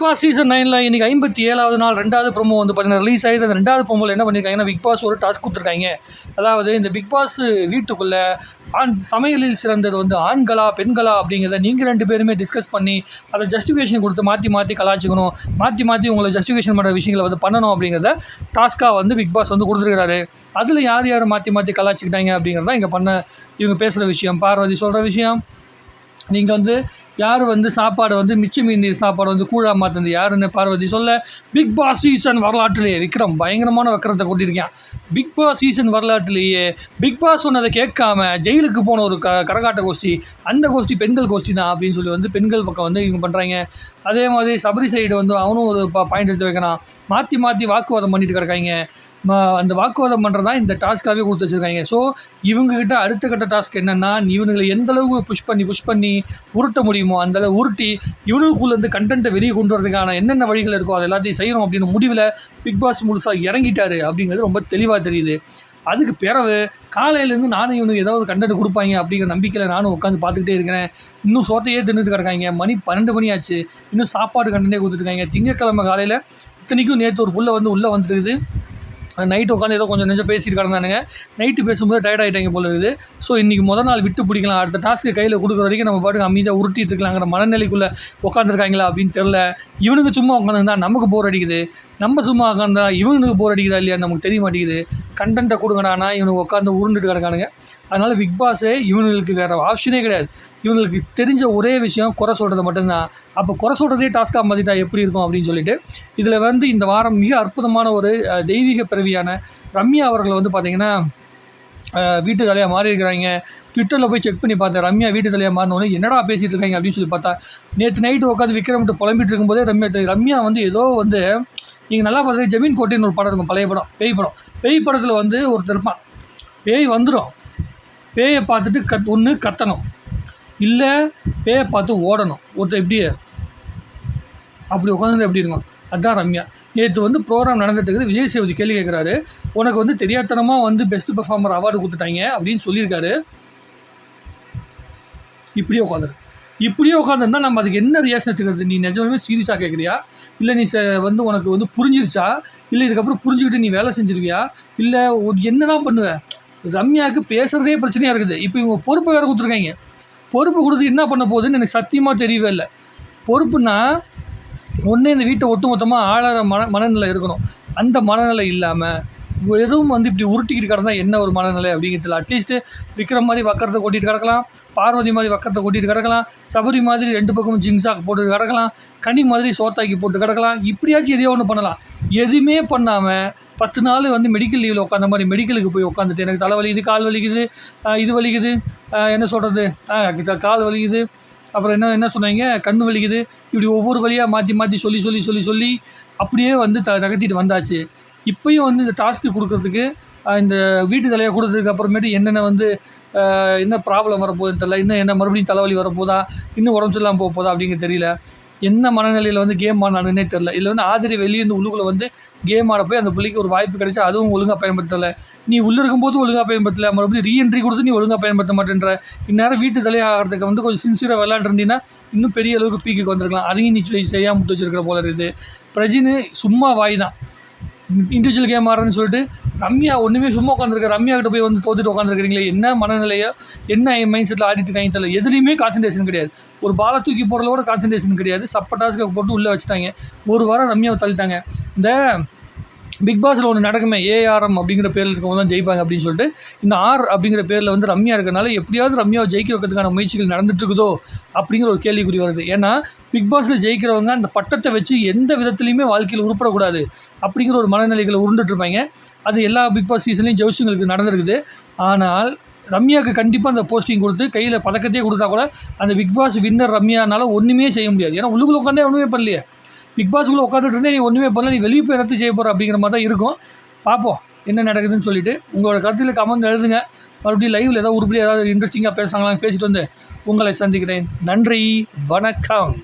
Big Boss season நைனில் இன்றைக்கி ஐம்பத்தி ஏழாவது நாள் ரெண்டாவது ப்ரோமோ வந்து பார்த்தீங்கன்னா ரிலீஸ் ஆகி அந்த ரெண்டாவது ப்ரோமோவில் என்ன பண்ணியிருக்காங்கன்னா பிக் பாஸ் ஒரு டாஸ்க் கொடுத்துருக்காங்க. அதாவது இந்த பிக் பாஸ் வீட்டுக்குள்ளே ஆண் சமையலில் சிறந்தது வந்து ஆண்களா பெண்களா அப்படிங்கிறத நீங்கள் ரெண்டு பேருமே டிஸ்கஸ் பண்ணி அதை ஜஸ்டிஃபிகேஷன் கொடுத்து மாற்றி மாற்றி கலாச்சிக்கணும் மாற்றி மாற்றி உங்களை ஜஸ்டிஃபிகேஷன் பண்ணுற விஷயங்களை வந்து பண்ணணும் அப்படிங்கிறத டாஸ்க்காக வந்து பிக் பாஸ் வந்து கொடுத்துருக்காரு அதில் யார் யார் மாற்றி மாற்றி கலாச்சிக்கிட்டாங்க அப்படிங்கிறத இங்கே பண்ண இவங்க பேசுகிற விஷயம். பார்வதி சொல்கிற விஷயம். நீங்கள் வந்து யார் வந்து சாப்பாடை வந்து மிச்ச மீன் சாப்பாடை வந்து கூழா மாற்றுறது யாருன்னு பார்வதி சொல்ல பிக் பாஸ் சீசன் வரலாற்றிலேயே விக்ரம் பயங்கரமான வக்கரத்தை கொட்டியிருக்கேன் பிக் பாஸ் சீசன் வரலாற்றிலேயே பிக் பாஸ் சொன்னதை கேட்காம ஜெயிலுக்கு போன ஒரு க கரகாட்ட கோஷ்டி அந்த கோஷ்டி பெண்கள் கோஷ்டி தான் அப்படின்னு சொல்லி வந்து பெண்கள் பக்கம் வந்து இவங்க பண்ணுறாங்க அதே மாதிரி சபரி சைடு வந்து அவனும் ஒரு பாயிண்ட் எடுத்து வைக்கிறான். மாற்றி மாற்றி வாக்குவாதம் பண்ணிட்டு கிடக்காங்க. அந்த வாக்குவாதம் பண்ணுறது தான் இந்த டாஸ்க்காகவே கொடுத்து வச்சுருக்காங்க. ஸோ இவங்ககிட்ட அடுத்த கட்ட டாஸ்க் என்னென்னா இவங்களை எந்த புஷ் பண்ணி புஷ் பண்ணி உருட்ட முடியுமோ அந்தளவு உருட்டி இவனுக்குள்ளேருந்து கண்டென்ட்டை வெளியே கொண்டு வரதுக்கான என்னென்ன வழிகள் இருக்கோ அது எல்லாத்தையும் செய்யணும் அப்படின்னு முடிவில் பிக் பாஸ் முழுசாக இறங்கிட்டாரு அப்படிங்கிறது ரொம்ப தெளிவாக தெரியுது. அதுக்கு பிறகு காலையிலேருந்து நானும் இவனுக்கு ஏதாவது கண்டென்ட் கொடுப்பாங்க அப்படிங்கிற நம்பிக்கையில் நானும் உட்காந்து பார்த்துக்கிட்டே இருக்கிறேன். இன்னும் சோத்தையே தின்னுட்டு கிடக்காங்க. மணி பன்னெண்டு மணி ஆச்சு. இன்னும் சாப்பாடு கண்டென்ட்டே கொடுத்துருக்காங்க திங்கக்கிழமை காலையில் இத்தனைக்கும் நேற்று ஒரு புள்ள வந்து உள்ளே வந்துருக்குது. நைட்டு உட்காந்து ஏதோ கொஞ்சம் நெஞ்சம் பேசிட்டு கிடந்தானுங்க. நைட்டு பேசும்போது டயர்ட் ஆகிட்டாங்க போல இருக்குது. ஸோ இன்றைக்கி முதல் நாள் விட்டு பிடிக்கலாம். அடுத்த டாஸ்க்கு கையில் கொடுக்குற வரைக்கும் நம்ம பாட்டுக்கு அமைதியாக உருட்டிட்டு இருக்கலாங்கிற மனநிலைக்குள்ளே உட்காந்துருக்காங்களா அப்படின்னு தெரில இவனுக்கு சும்மா உட்காந்துருந்தா நமக்கு போர் அடிக்குது. நம்ம சும்மா உட்காந்தா இவனுக்கு போர் அடிக்குதா இல்லையா? நமக்கு தெரிய மாட்டேங்குது. கண்டென்ட்டை கொடுங்கடானா இவனுக்கு உட்காந்து உருண்டுட்டு கிடக்கானுங்க. அதனால் பிக் பாஸே இவனுங்களுக்கு வேறு ஆப்ஷனே கிடையாது. இவங்களுக்கு தெரிஞ்ச ஒரே விஷயம் குறை சொல்கிறது மட்டும்தான். அப்போ குறை சொல்கிறதே டாஸ்க்காக மாற்றிட்டா எப்படி இருக்கும் அப்படின்னு சொல்லிட்டு இதில் வந்து இந்த வாரம் மிக அற்புதமான ஒரு தெய்வீக பிறவியான ரம்யா அவர்கள் வந்து பார்த்திங்கன்னா வீட்டு தலையாக மாறி இருக்கிறாங்க. ட்விட்டரில் போய் செக் பண்ணி பார்த்தேன். ரம்யா வீட்டு தலையாக மாறினோடனே என்னடா பேசிகிட்டு இருக்காங்க அப்படின்னு சொல்லி பார்த்தா நேற்று நைட்டு உட்காந்து விக்ரம்ட்டு புலம்பிட்டு இருக்கும்போதே ரம்யா ரம்யா வந்து ஏதோ வந்து நீங்கள் நல்லா பார்த்தீங்கன்னா ஜமீன் கோட்டின்னு ஒரு படம் இருக்கும் பழைய படம். பேய் படம். பேய் படத்தில் வந்து ஒருத்தர் இருப்பான். பேய் வந்துடும் பேயை பார்த்துட்டு கத் ஒன்று கத்தணும். இல்லை பேயை பார்த்து ஓடணும். ஒருத்தர் எப்படி அப்படி உட்காந்து எப்படி இருக்கும்? அதுதான் ரம்யா. நேற்று வந்து ப்ரோக்ராம் நடந்துட்டு இருக்குது. விஜய் சேவதி கேள்வி கேட்குறாரு. உனக்கு வந்து தெரியாதனமாக வந்து பெஸ்ட் பெர்ஃபார்மர் அவார்டு கொடுத்துட்டாங்க அப்படின்னு சொல்லியிருக்காரு. இப்படியே உட்காந்துரு இப்படியே உட்காந்துருந்தா நம்ம அதுக்கு என்ன ரியாக்ஷன் எடுத்துக்கிறது? நீ நிஜமே சீரியஸாக கேட்குறியா இல்லை நீ வந்து உனக்கு வந்து புரிஞ்சிருச்சா? இல்லை இதுக்கப்புறம் புரிஞ்சுக்கிட்டு நீ வேலை செஞ்சுருவியா? இல்லை என்ன தான் பண்ணுவேன் ரம்யாவுக்கு பேசுகிறதே பிரச்சனையாக இருக்குது. இப்போ இவங்க பொறுப்பை வேறு கொடுத்துருக்காங்க. பொறுப்பு கொடுத்து என்ன பண்ண போகுதுன்னு எனக்கு சத்தியமாக தெரியவே இல்லை. பொறுப்புனா ஒன்று இந்த வீட்டை ஒட்டு மொத்தமாக மன மனநிலை இருக்கணும். அந்த மனநிலை இல்லாமல் எதுவும் வந்து இப்படி உருட்டிக்கிட்டு கிடந்தா என்ன ஒரு மனநிலை அப்படிங்கிறதுல அட்லீஸ்ட்டு விக்ரம் மாதிரி வக்கரத்தை கொட்டிட்டு கிடக்கலாம் பார்வதி மாதிரி வக்கரத்தை கொட்டிட்டு கிடக்கலாம் சபரி மாதிரி ரெண்டு பக்கமும் ஜிங்ஸாக் போட்டு கிடக்கலாம் கனி மாதிரி சோத்தாக்கி போட்டு கிடக்கலாம் இப்படியாச்சும் எதையோ ஒன்று பண்ணலாம். எதுவுமே பண்ணாமல் பத்து நாள் வந்து மெடிக்கல் லீவில் உட்காந்த மாதிரி மெடிக்கலுக்கு போய் உட்காந்துட்டு எனக்கு தலை வலிக்குது கால் வலிக்குது இது வலிக்குது என்ன சொல்கிறது கால் வலிக்குது அப்புறம் என்ன என்ன சொன்னாங்க கண் வலிக்குது இப்படி ஒவ்வொரு வழியாக மாற்றி மாற்றி சொல்லி சொல்லி சொல்லி சொல்லி அப்படியே வந்து த நகர்த்திட்டு வந்தாச்சு. இப்போயும் வந்து இந்த டாஸ்க்கு கொடுக்குறதுக்கு இந்த வீட்டு தலையை கொடுத்ததுக்கு அப்புறமேட்டு என்னென்ன வந்து என்ன ப்ராப்ளம் வரப்போகுதுன்னு தெரியல. இன்னும் என்ன மறுபடியும் தலைவலி வரப்போதா இன்னும் உடம்பு சரியில்லாமல் போக போதா அப்படிங்கிறது தெரியல. என்ன மனநிலையில் வந்து கேம் ஆனானுன்னே தெரில இதில் வந்து ஆதிரி வெளியே இருந்து உள்ளுக்குள்ளே வந்து கேம் ஆட போய் அந்த பிள்ளைக்கு ஒரு வாய்ப்பு கிடைச்சா அதுவும் ஒழுங்காக பயன்படுத்தலை. நீ உள்ளே இருக்கும்போது ஒழுங்காக பயன்படுத்தலை. மறுபடியும் ரீஎன்ட்ரி கொடுத்து நீ ஒழுங்காக பயன்படுத்த மாட்டேன்ற. இந்நேரம் வீட்டு தலையை ஆகிறதுக்கு வந்து கொஞ்சம் சின்சியராக விளையாண்டுருந்தீங்கன்னா இன்னும் பெரிய அளவுக்கு பீக்கு வந்திருக்கலாம். அதையும் நீ செய்யாமல் முட்டு வச்சிருக்கிற போல இருக்குது. பிரஜின்னு சும்மா வாய் தான். இண்டிவிஜுவல் கேம் ஆடுறேன்னு சொல்லிட்டு ரம்யா ஒன்றுமே சும்மா உட்காந்துருக்க ரம்யா கிட்ட போய் வந்து தோத்துட்டு உட்காந்துருக்கிறீங்களே என்ன மனநிலையோ என்ன மைண்ட் செட்டில் ஆடிட்டு இருக்காங்க தெரியல. எதுலேயுமே கான்சன்ட்ரேஷன் கிடையாது. ஒரு பாலை தூக்கி போடுறத கூட கான்சன்ட்ரேஷன் கிடையாது. சப்ப போட்டு உள்ளே வச்சுட்டாங்க. ஒரு வாரம் ரம்யாவை தள்ளிட்டாங்க. இந்த பிக் பாஸில் ஒன்று நடக்குமே ஏஆர்எம் அப்படிங்கிற பேரில் இருக்கவங்க தான் ஜெயிப்பாங்க அப்படின்னு சொல்லிட்டு இந்த ஆர் அப்படிங்கிற பேரில் வந்து ரம்யா இருக்கிறனால எப்படியாவது ரம்யாவை ஜெயிக்க வைக்கிறதுக்கான முயற்சிகள் நடந்துட்டுருக்குதோ அப்படிங்கிற ஒரு கேள்விக்குறி வருது. ஏன்னா பிக் பாஸில் ஜெயிக்கிறவங்க அந்த பட்டத்தை வச்சு எந்த விதத்துலையுமே வாழ்க்கையில் உருப்படக்கூடாது அப்படிங்கிற ஒரு மனநிலைகளை உருண்டுட்ருப்பாங்க அது எல்லா பிக் பாஸ் சீசன்லையும் ஜோசிங்களுக்கு நடந்திருக்குது. ஆனால் ரம்யாவுக்கு கண்டிப்பாக அந்த போஸ்டிங் கொடுத்து கையில் பதக்கத்தையே கொடுத்தா கூட அந்த பிக் பாஸ் வின்னர் ரம்யானால ஒன்றுமே செய்ய முடியாது. ஏன்னா உள்ளுக்குள்ள உட்காந்தே ஒன்றுமே பண்ணலையே. பிக் பாஸ்க்குள்ளே உட்காந்துட்டு இருந்தே நீ ஒன்றுமே பண்ணல. நீ வெளியே போய் ரத்து செய்ய போகிற அப்படிங்கிற மாதிரி தான் இருக்கும். பார்ப்போம் என்ன நடக்குதுன்னு சொல்லிட்டு. உங்களோட கருத்தில் கமெண்ட் எழுதுங்க. மறுபடியும் லைவில் ஏதாவது உருப்படி ஏதாவது இன்ட்ரெஸ்டிங்காக பேசுகிறாங்களான்னு பேசிட்டு வந்து உங்களை சந்திக்கிறேன். நன்றி. வணக்கம்.